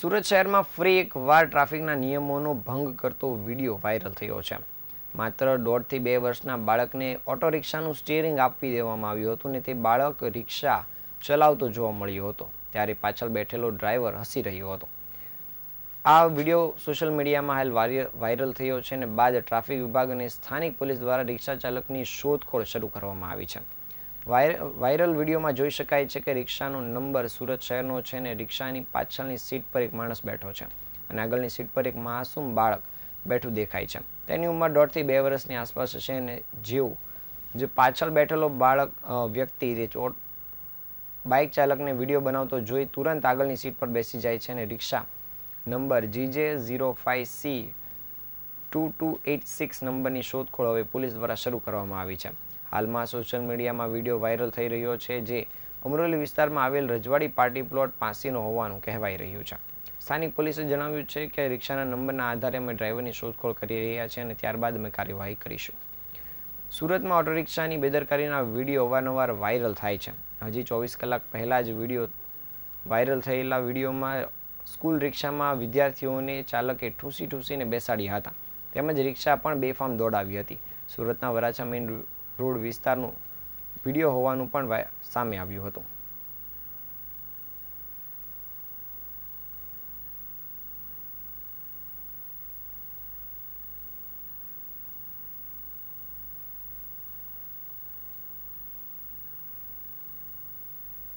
સુરત શહેરમાં ફરી એકવાર ટ્રાફિકના નિયમોનો ભંગ કરતો વીડિયો વાયરલ થયો છે. માત્ર દોઢથી બે વર્ષના બાળકને ઓટો રિક્ષાનું સ્ટિયરિંગ આપી દેવામાં આવ્યું હતું ને તે બાળક રિક્ષા ચલાવતો જોવા મળ્યો હતો. ત્યારે પાછળ બેઠેલો ડ્રાઈવર હસી રહ્યો હતો. આ વીડિયો સોશિયલ મીડિયામાં હાલ વાયર- વાયરલ થયો છે અને બાદ ટ્રાફિક વિભાગ અને સ્થાનિક પોલીસ દ્વારા રિક્ષા ચાલકની શોધખોળ શરૂ કરવામાં આવી છે. વાયરલ વિડીયોમાં જોઈ શકાય છે કે રિક્ષાનો નંબર સુરત શહેરનો છે અને રિક્ષાની પાછળની સીટ પર એક માણસ બેઠો છે અને આગળની સીટ પર એક માસૂમ બાળક બેઠું દેખાય છે. તેની ઉંમર દોઢથી બે વર્ષની આસપાસ હશે અને જેવું જે પાછળ બેઠેલો બાળક વ્યક્તિ તે ચોટ બાઇક ચાલકને વીડિયો બનાવતો જોઈ તુરંત આગળની સીટ પર બેસી જાય છે અને rickshaw number GJ zero five C two two eight six નંબરની શોધખોળ હવે પોલીસ દ્વારા શરૂ કરવામાં આવી છે. હાલમાં સોશિયલ મીડિયામાં વીડિયો વાયરલ થઈ રહ્યો છે, જે અમરોલી વિસ્તારમાં આવેલ રજવાડી પાર્ટી પ્લોટ પાસેનો હોવાનું કહેવાઈ રહ્યું છે. સ્થાનિક પોલીસે જણાવ્યું છે કે રિક્ષાના નંબરના આધારે અમે ડ્રાઈવરની શોધખોળ કરી રહ્યા છીએ અને ત્યારબાદ અમે કાર્યવાહી કરીશું. સુરતમાં ઓટો રિક્ષાની બેદરકારીના વીડિયો અવારનવાર વાયરલ થાય છે. હજી ચોવીસ કલાક પહેલાં જ વીડિયો વાયરલ થયેલા વિડીયોમાં સ્કૂલ રિક્ષામાં વિદ્યાર્થીઓને ચાલકે ઠૂસી ઠૂસીને બેસાડ્યા હતા. તેમજ રિક્ષા પણ બેફામ દોડાવી હતી. સુરતના વરાછા મેઇન રોડ વિસ્તારનું વીડિયો હોવાનું પણ સામે આવ્યું હતું.